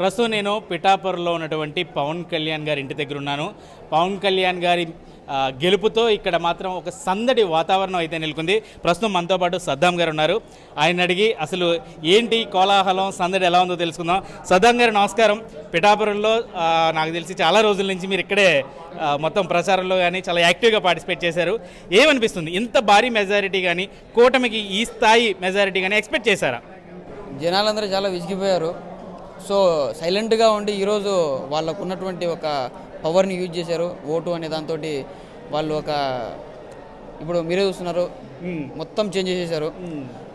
ప్రస్తుతం నేను పిఠాపురంలో ఉన్నటువంటి పవన్ కళ్యాణ్ గారి ఇంటి దగ్గర ఉన్నాను. పవన్ కళ్యాణ్ గారి గెలుపుతో ఇక్కడ మాత్రం ఒక సందడి వాతావరణం అయితే నెలకొంది. ప్రస్తుతం మనతో పాటు సద్దాం గారు ఉన్నారు. ఆయన అడిగి అసలు ఏంటి కోలాహలం సందడి ఎలా ఉందో తెలుసుకుందాం. సద్దాం గారు నమస్కారం. పిఠాపురంలో నాకు తెలిసి చాలా రోజుల నుంచి మీరు ఇక్కడే మొత్తం ప్రచారంలో కానీ చాలా యాక్టివ్గా పార్టిసిపేట్ చేశారు. ఏమనిపిస్తుంది? ఇంత భారీ మెజారిటీ కానీ కూటమికి ఈ స్థాయి మెజారిటీ కానీ ఎక్స్పెక్ట్ చేశారా? జనాలందరూ చాలా విసిగిపోయారు. సో సైలెంట్గా ఉండి ఈరోజు వాళ్ళకు ఉన్నటువంటి ఒక పవర్ని యూజ్ చేశారు. ఓటు అనే దాంతో వాళ్ళు ఒక ఇప్పుడు మీరే చూస్తున్నారు. మొత్తం చేంజ్ చేసేసారు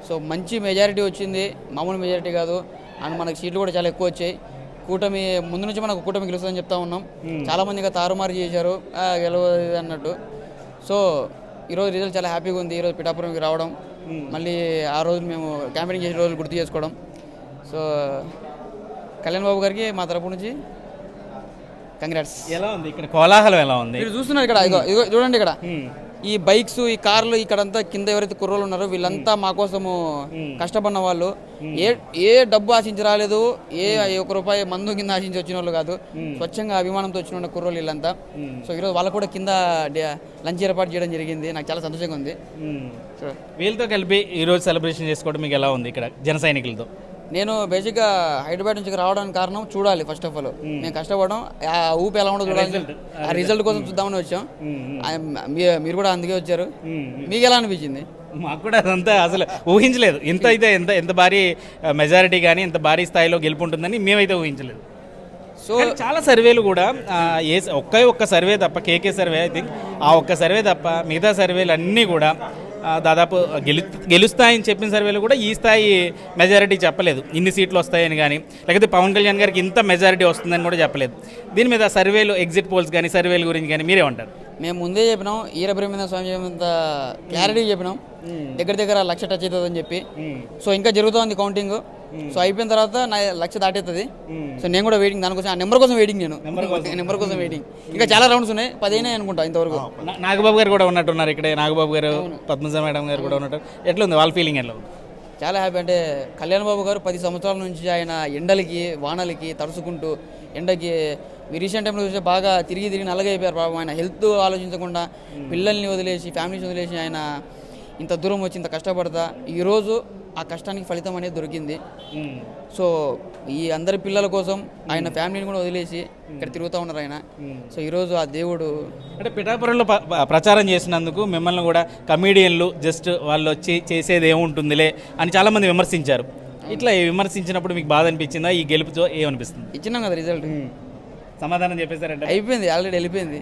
సో మంచి మెజారిటీ వచ్చింది. మామూలు మెజారిటీ కాదు. అండ్ మనకి సీట్లు కూడా చాలా ఎక్కువ వచ్చాయి. కూటమి ముందు నుంచి మనకు కూటమి గెలుస్తుందని చెప్తా ఉన్నాం. చాలా మంది ఇంకా తారుమారు చేశారు. "ఆ, గెలవదు అన్నట్టు. సో ఈరోజు రిజల్ట్ చాలా హ్యాపీగా ఉంది. ఈరోజు పిఠాపురంకి రావడం. మళ్ళీ ఆ రోజు మేము క్యాంపెయినింగ్ చేసిన రోజులు గుర్తు చేసుకోవడం. సో కళ్యాణ్ బాబు గారికి మా తరపు నుంచి కంగ్రాట్స్. ఎలా ఉంది? ఇక్కడ కోలాహలం ఎలా ఉంది? మీరు చూస్తున్నారు ఇక్కడ ఇగో ఇగో చూడండి ఇక్కడ. ఈ బైక్స్ ఈ కార్లు ఇక్కడంతా కింద ఎవరైతే కుర్రోళ్ళు ఉన్నారో వీళ్ళంతా మా కోసము కష్టపడిన వాళ్ళు. ఏ ఏ డబ్బు ఆశించి రాలేదు ఏ ఒక రూపాయి మందు కింద ఆశించి వచ్చిన వాళ్ళు కాదు. స్వచ్ఛంగా అభిమానంతో వచ్చిన కుర్రోళ్ళు వీళ్ళంతా. సో ఈరోజు వాళ్ళకు కూడా కింద లంచ్ ఏర్పాటు చేయడం జరిగింది. నాకు చాలా సంతోషంగా ఉంది. వీళ్ళతో కలిపి ఈరోజు సెలబ్రేషన్ చేసుకోవడం మీకు ఎలా ఉంది ఇక్కడ జన సైనికులతో? నేను బేసిక్గా హైదరాబాద్ నుంచి రావడానికి కారణం చూడాలి ఫస్ట్ ఆఫ్ ఆల్ నేను కష్టపడడం ఆ ఊపి ఎలా ఉండదు చూడాలి. ఆ రిజల్ట్ కోసం చూద్దామని వచ్చాం. మీరు కూడా అందుకే వచ్చారు. మీకు ఎలా అనిపించింది? మాకు కూడా అదంతా అసలు ఊహించలేదు. ఇంత అయితే ఎంత ఎంత భారీ మెజారిటీ కానీ ఇంత భారీ స్థాయిలో గెలుపు ఉంటుందని మేమైతే ఊహించలేదు. సో చాలా సర్వేలు కూడా ఏ ఒకే ఒక్క సర్వే తప్ప కేకే సర్వే ఐ థింక్ ఆ ఒక్క సర్వే తప్ప మిగతా సర్వేలు అన్నీ కూడా దాదాపు గెలు గెలుస్తాయని చెప్పిన సర్వేలు కూడా ఈ స్థాయి మెజారిటీ చెప్పలేదు. ఇన్ని సీట్లు వస్తాయని కానీ లేకపోతే పవన్ కళ్యాణ్ గారికి ఇంత మెజారిటీ వస్తుందని కూడా చెప్పలేదు. దీని మీద సర్వేలు ఎగ్జిట్ పోల్స్ కానీ సర్వేల గురించి కానీ మీరేమంటారు మేము ముందే చెప్పినాం ఈరబ్రహ్మేంద్ర స్వామి చెప్పినంత క్లారిటీ చెప్పినాం. దగ్గర దగ్గర లక్ష టచ్ అవుతుంది అని చెప్పి సో ఇంకా జరుగుతోంది కౌంటింగ్ సో అయిపోయిన తర్వాత నా లక్ష దాటేస్తుంది సో నేను కూడా వెయిటింగ్ దానికోసం ఆ నెంబర్ కోసం వెయిటింగ్ నేను. నెంబర్ కోసం. వెయిటింగ్ ఇంకా చాలా రౌండ్స్ ఉన్నాయి. పదిహేనే అనుకుంటా ఇంతవరకు. నాగబాబు గారు కూడా ఉన్నట్టున్నారు ఇక్కడ. నాగబాబు గారు పద్మజ మేడం గారు కూడా ఉన్నట్టు. ఎట్లుంది? వాళ్ళ ఫీలింగ్ ఎట్లా ఉంది? చాలా హ్యాపీ అంటే కళ్యాణ్ బాబు గారు పది సంవత్సరాల నుంచి ఆయన ఎండలకి వానలకి తడుచుకుంటూ ఎండకి రీసెంట్ టైంలో చూస్తే బాగా తిరిగి తిరిగి నల్లగైపోయారు పాపం ఆయన హెల్త్ ఆలోచించకుండా పిల్లల్ని వదిలేసి ఫ్యామిలీస్ వదిలేసి ఆయన ఇంత దూరం వచ్చి ఇంత కష్టపడతా. ఈరోజు ఆ కష్టానికి ఫలితం అనేది దొరికింది. సో ఈ అందరి పిల్లల కోసం ఆయన ఫ్యామిలీని కూడా వదిలేసి ఇక్కడ తిరుగుతూ ఉన్నారు ఆయన. సో ఈరోజు ఆ దేవుడు అంటే పిఠాపురంలో ప్రచారం చేసినందుకు మిమ్మల్ని కూడా కమీడియన్లు జస్ట్ వాళ్ళు వచ్చి చేసేది ఏముంటుందిలే అని చాలామంది విమర్శించారు. ఇట్లా విమర్శించినప్పుడు మీకు బాధ అనిపించిందా? ఈ గెలుపుతో ఏమనిపిస్తుంది? ఇచ్చినాం కదా రిజల్ట్. సమాధానం చెప్పేశారంటే. అయిపోయింది ఆల్రెడీ వెళ్ళిపోయింది.